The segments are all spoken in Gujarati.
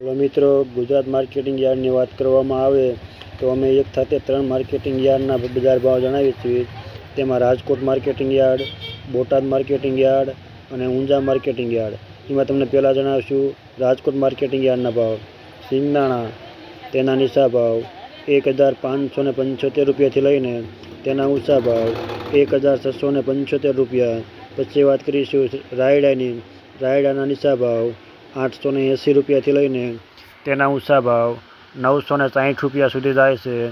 મિત્રો, ગુજરાત માર્કેટિંગ યાર્ડની વાત કરવામાં આવે તો અમે એક સાથે ત્રણ માર્કેટિંગ યાર્ડના બજાર ભાવ જણાવીએ છીએ. તેમાં Rajkot marketing yard, Botad marketing yard અને ઊંઝા માર્કેટિંગ યાર્ડ. એમાં તમને પહેલાં જણાવશું રાજકોટ માર્કેટિંગ યાર્ડના ભાવ, સિંગદાણા, તેના નીચા ભાવ, એક હજાર પાંચસો ને પંચોતેર રૂપિયાથી લઈને તેના ઊંચા ભાવ, એક હજાર છસો ને પંચોતેર રૂપિયા. પછી વાત કરીશું રાયડાની, રાયડાના નીચા ભાવ આઠસો ને એંસી રૂપિયાથી લઈને તેના ઊંચા ભાવ નવસો ને સાઠ રૂપિયા સુધી જાય છે.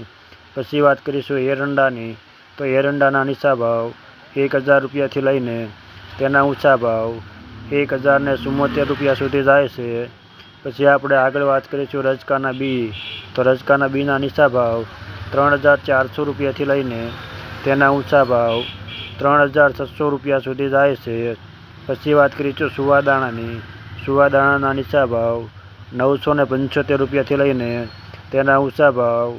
પછી વાત કરીશું એરંડાની. તો એરંડાના નીચા ભાવ એક હજાર રૂપિયાથી લઈને તેના ઊંચા ભાવ એક હજાર ને ચુમ્મોતેર રૂપિયા સુધી જાય છે. પછી આપણે આગળ વાત કરીશું રજકાના બી. તો રજકાના બીના નીચા ભાવ ત્રણ હજાર ચારસો રૂપિયાથી લઈને તેના ઊંચા ભાવ ત્રણ હજાર છસો રૂપિયા સુધી જાય છે. પછી વાત કરીશું સુવાદાણાની. સુવાદાણાના નીચા ભાવ નવસો ને પંચોતેર રૂપિયાથી લઈને તેના ઊંચા ભાવ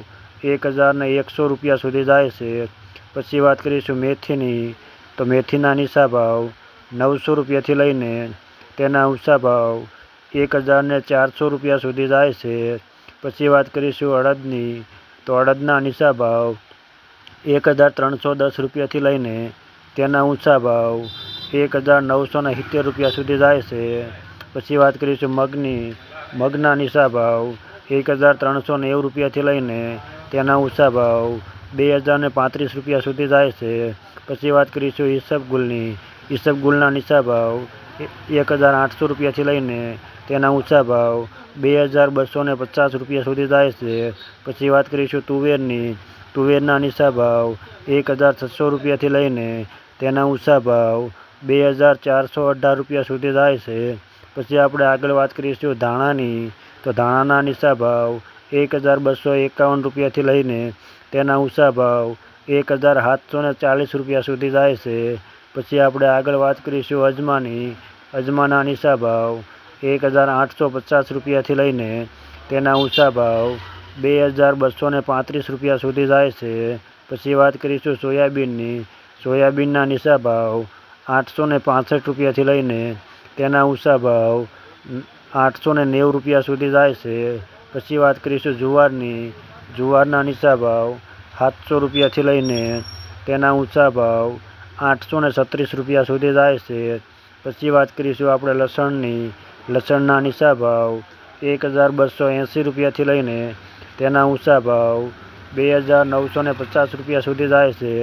એક હજારને એકસો રૂપિયા સુધી જાય છે. પછી વાત કરીશું મેથીની. તો મેથીના નીચા ભાવ નવસો રૂપિયાથી લઈને તેના ઊંચા ભાવ એક હજારને ચારસો રૂપિયા સુધી જાય છે. પછી વાત કરીશું અડદની. તો અડદના નીચા ભાવ એક હજાર ત્રણસો દસ રૂપિયાથી લઈને તેના ઊંચા ભાવ એક હજાર નવસો સિત્તેર રૂપિયા સુધી જાય છે. પછી વાત કરીશું મગની, મગના નિશા ભાવ એક હજાર ત્રણસો નેવું રૂપિયાથી લઈને તેના ઊંચા ભાવ બે હજાર પાંત્રીસ રૂપિયા સુધી જાય છે. પછી વાત કરીશું ઈસબગુલની ઈસબગુલના નીચા ભાવ એક હજાર આઠસો રૂપિયાથી લઈને તેના ઊંચા ભાવ બે હજાર બસો પચાસ રૂપિયા સુધી જાય છે. પછી વાત કરીશું તુવેરની, તુવેરના નીચા ભાવ એક હજાર છસો રૂપિયાથી લઈને તેના ઊંચા ભાવ બે હજાર ચારસો અઢાર રૂપિયા સુધી જાય છે. પછી આપણે આગળ વાત કરીશું ધાણાની. તો ધાણાના નીચા ભાવ એક હજાર બસો એકાવન રૂપિયાથી લઈને તેના ઊંચા ભાવ એક હજાર સાતસો ને ચાલીસ રૂપિયા સુધી જાય છે. પછી આપણે આગળ વાત કરીશું અજમાની. અજમાના નીચા ભાવ એક હજાર આઠસો પચાસ રૂપિયાથી લઈને તેના ઊંચા ભાવ બે હજાર બસો ને પાંત્રીસ રૂપિયા સુધી જાય છે. પછી વાત કરીશું સોયાબીનની. સોયાબીનના નીચા ભાવ આઠસો ને પાંસઠ રૂપિયાથી લઈને તેના ઊંચા ભાવ આઠસો ને નેવું રૂપિયા સુધી જાય છે. પછી વાત કરીશું જુવારની. જુવારના નીચા ભાવ સાતસો રૂપિયાથી લઈને તેના ઊંચા ભાવ આઠસો ને છત્રીસ રૂપિયા સુધી જાય છે. પછી વાત કરીશું આપણે લસણની. લસણના નીચા ભાવ એક હજાર બસો એંસી રૂપિયાથી લઈને તેના ઊંચા ભાવ બે હજાર નવસો ને પચાસ રૂપિયા સુધી જાય છે.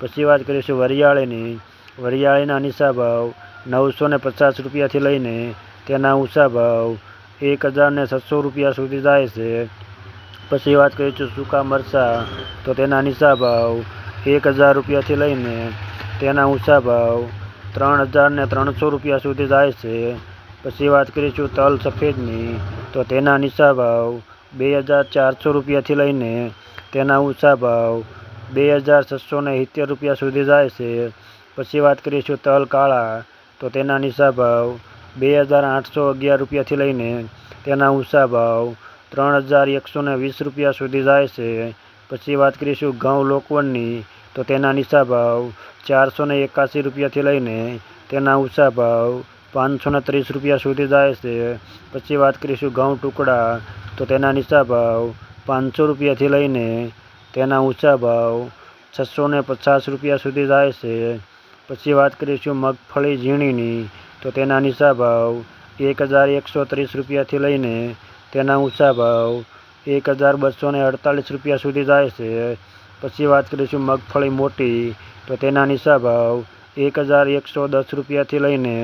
પછી વાત કરીશું વરિયાળીની. વરિયાળીના નીચા ભાવ નવસો ને પચાસ રૂપિયાથી લઈને તેના ઊંચા ભાવ એક હજારને છસો રૂપિયા સુધી જાય છે. પછી વાત કરીશું સૂકા મરચાં, તો તેના નીચા ભાવ એક હજાર રૂપિયાથી લઈને તેના ઊંચા ભાવ ત્રણ હજારને ત્રણસો રૂપિયા સુધી જાય છે. પછી વાત કરીશું તલ સફેદની, તો તેના નીચા ભાવ બે હજાર ચારસો રૂપિયાથી લઈને તેના ઊંચા ભાવ બે હજાર છસો ને સિત્તેર રૂપિયા સુધી જાય છે. પછી વાત કરીશું તલ કાળા તો તેના નીચા ભાવ બે હજાર આઠસો અગિયાર રૂપિયાથી લઈને તેના ઊંચા ભાવ ત્રણ હજાર એકસો ને વીસ રૂપિયા સુધી જાય છે. પછી વાત કરીશું ઘઉં લોકવનની, તો તેના નીચા ભાવ ચારસો ને એકાસી રૂપિયાથી લઈને તેના ઊંચા ભાવ પાંચસો ને ત્રીસ રૂપિયા સુધી જાય છે. પછી વાત કરીશું ઘઉં ટુકડા, તો તેના નીચા ભાવ પાંચસો રૂપિયાથી લઈને તેના ઊંચા ભાવ છસો ને પચાસ રૂપિયા સુધી જાય છે. પછી વાત કરીશું મગફળી ઝીણીની, તો તેના નીચા ભાવ એક હજાર એકસો ત્રીસ રૂપિયાથી લઈને તેના ઊંચા ભાવ એક હજાર બસો અડતાલીસ રૂપિયા સુધી જાય છે. પછી વાત કરીશું મગફળી મોટી, તો તેના નીચા ભાવ એક હજાર એકસો દસ રૂપિયાથી લઈને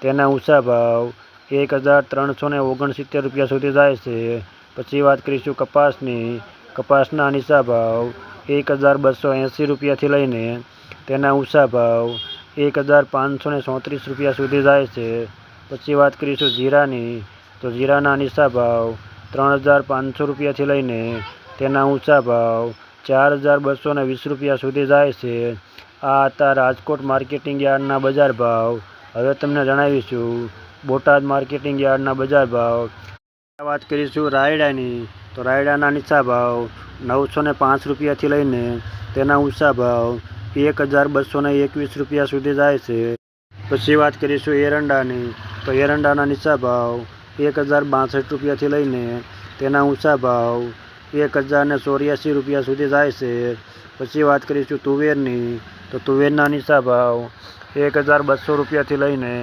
તેના ઊંચા ભાવ એક હજાર ત્રણસો ને ઓગણસિત્તેર રૂપિયા સુધી જાય છે. પછી વાત કરીશું કપાસની, કપાસના નીચા ભાવ એક હજાર બસો એંસી રૂપિયાથી લઈને તેના ઊંચા ભાવ એક હજાર પાંચસો ને ચોત્રીસ રૂપિયા સુધી જાય છે. પછી વાત કરીશું જીરાની. તો જીરાના નીચા ભાવ ત્રણ હજાર પાંચસો રૂપિયાથી લઈને તેના ઊંચા ભાવ ચાર હજાર બસો ને વીસ રૂપિયા સુધી જાય છે. આ હતા રાજકોટ માર્કેટિંગ યાર્ડના બજાર ભાવ. હવે તમને જણાવીશું બોટાદ માર્કેટિંગ યાર્ડના બજાર ભાવ. વાત કરીશું રાયડાની. તો રાયડાના નીચા ભાવ નવસો ને પાંચ રૂપિયાથી લઈને તેના ઊંચા ભાવ એક હજાર બસોને એકવીસ રૂપિયા સુધી જાય છે. પછી વાત કરીશું એરંડાની. તો એરંડાના નીચા ભાવ એક હજાર બાસઠ રૂપિયાથી લઈને તેના ઊંચા ભાવ એક હજાર ને ચોર્યાસી રૂપિયા સુધી જાય છે. પછી વાત કરીશું તુવેરની. તો તુવેરના નીચા ભાવ એક હજાર બસો રૂપિયાથી લઈને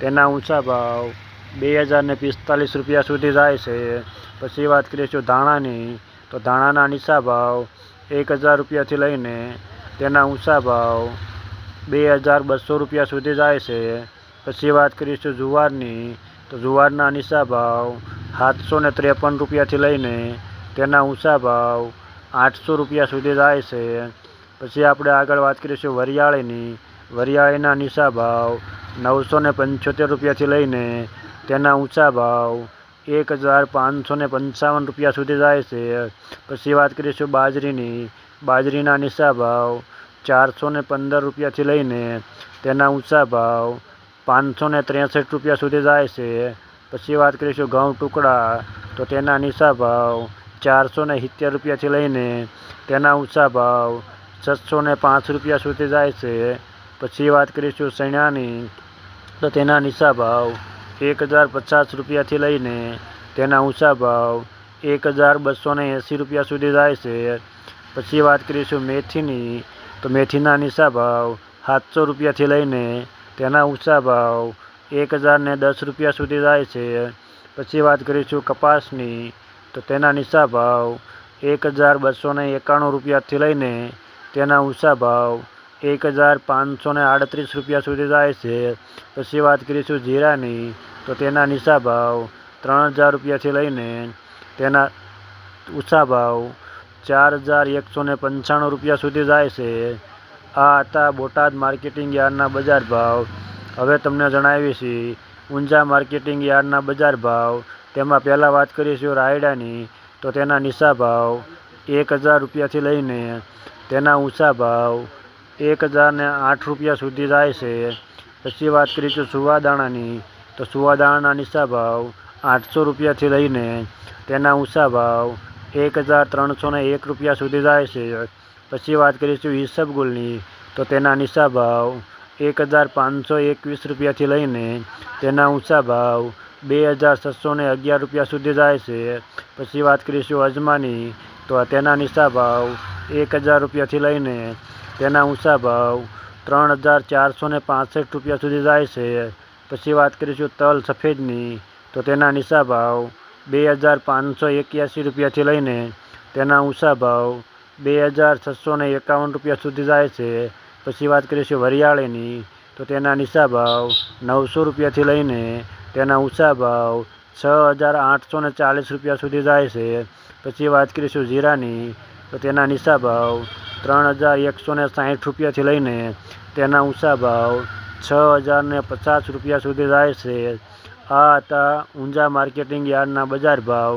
તેના ઊંચા ભાવ બે હજાર ને પિસ્તાલીસ રૂપિયા સુધી જાય છે. પછી વાત કરીશું ધાણાની. તો ધાણાના નીચા ભાવ એક હજાર રૂપિયાથી લઈને તેના ઊંચા ભાવ બે હજાર બસો રૂપિયા સુધી જાય છે. પછી વાત કરીશું જુવારની, તો જુવારના નીચા ભાવ સાતસો ને ત્રેપન રૂપિયાથી લઈને તેના ઊંચા ભાવ આઠસો રૂપિયા સુધી જાય છે. પછી આપણે આગળ વાત કરીશું વરિયાળીની, વરિયાળીના નીચા ભાવ નવસો ને પંચોતેર રૂપિયાથી લઈને તેના ઊંચા ભાવ એક હજાર પાંચસો પંચાવન રૂપિયા સુધી જાય છે. પછી વાત કરીશું બાજરીની બાજરીના નીચા ભાવ ચારસો ને પંદર રૂપિયાથી લઈને તેના ઊંચા ભાવ પાંચસો ને ત્રેસઠ રૂપિયા સુધી જાય છે. પછી વાત કરીશું ઘઉં ટુકડા, તો તેના નીચા ભાવ ચારસો ને સિત્તેર રૂપિયાથી લઈને તેના ઊંચા ભાવ છસો ને પાંચ રૂપિયા સુધી જાય છે. પછી વાત કરીશું ચણાની તો તેના નીચા ભાવ એક હજાર પચાસ રૂપિયાથી લઈને તેના ઊંચા ભાવ એક હજાર બસો ને એંસી રૂપિયા સુધી જાય છે. પછી વાત કરીશું મેથીની. તો મેથીના નીચા ભાવ સાતસો રૂપિયાથી લઈને તેના ઊંચા ભાવ એક હજારને દસ રૂપિયા સુધી જાય છે. પછી વાત કરીશું કપાસની. તો તેના નીચા ભાવ એક હજાર બસોને એકાણું રૂપિયાથી લઈને તેના ઊંચા ભાવ એક હજાર પાંચસો ને આડત્રીસ રૂપિયા સુધી જાય છે. પછી વાત કરીશું જીરાની. તો તેના નીચા ભાવ ત્રણ હજાર રૂપિયાથી લઈને તેના ઊંચા ભાવ ચાર હજાર એકસો ને પંચાણું રૂપિયા સુધી જાય છે. આ હતા બોટાદ માર્કેટિંગ યાર્ડના બજાર ભાવ. હવે તમને જણાવીએ છીએ ઊંઝા માર્કેટિંગ યાર્ડના બજાર ભાવ. તેમાં પહેલાં વાત કરીશું રાયડાની, તો તેના નીચા ભાવ એક હજાર રૂપિયાથી લઈને તેના ઊંચા ભાવ એક હજાર ને આઠ રૂપિયા સુધી જાય છે. પછી વાત કરીશું સુવાદાણાની, તો સુવાદાણાના નીચા ભાવ આઠસો રૂપિયાથી લઈને તેના ઊંચા ભાવ એક હજાર ત્રણસો ને એક રૂપિયા સુધી જાય છે. પછી વાત કરીશું ઈસબગુલની તો તેના નીચા ભાવ એક હજાર પાંચસો એકવીસ રૂપિયાથી લઈને તેના ઊંચા ભાવ બે હજાર છસો ને અગિયાર રૂપિયા સુધી જાય છે. પછી વાત કરીશું અજમાની, તો તેના નીચા ભાવ એક હજાર રૂપિયાથી લઈને તેના ઊંચા ભાવ ત્રણ હજાર ચારસો ને રૂપિયા સુધી જાય છે. પછી વાત કરીશું તલ સફેદની, તો તેના નીચા ભાવ બે હજાર પાંચસો એક્યાસી રૂપિયાથી લઈને તેના ઊંચા ભાવ બે હજાર છસો ને એકાવન રૂપિયા સુધી જાય છે. પછી વાત કરીશું વરિયાળીની, તો તેના નીચા ભાવ નવસો રૂપિયાથી લઈને તેના ઊંચા ભાવ છ હજાર આઠસો ને ચાલીસ રૂપિયા સુધી જાય છે. પછી વાત કરીશું જીરાની, તો તેના નીચા ભાવ ત્રણ હજાર એકસો ને સાઠ રૂપિયાથી લઈને તેના ઊંચા ભાવ છ હજાર પચાસ રૂપિયા સુધી જાય છે. આ હતા ઊંઝા માર્કેટિંગ યાર્ડના બજાર ભાવ.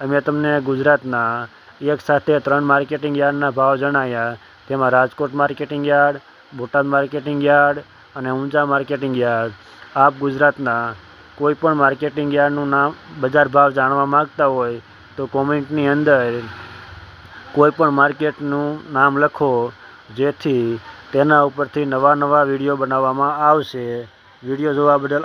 અમે તમને ગુજરાતના એક સાથે ત્રણ માર્કેટિંગ યાર્ડના ભાવ જણાયા. તેમાં Rajkot marketing yard, Botad marketing yard અને ઊંઝા માર્કેટિંગ યાર્ડ. આપ ગુજરાતના કોઈ પણ માર્કેટિંગ યાર્ડનું નામ, બજાર ભાવ જાણવા માગતા હોય તો કોમેન્ટની અંદર કોઈ પણ માર્કેટનું નામ લખો, જેથી તેના ઉપરથી નવા નવા વીડિયો બનાવવામાં આવશે. વીડિયો જોવા બદલ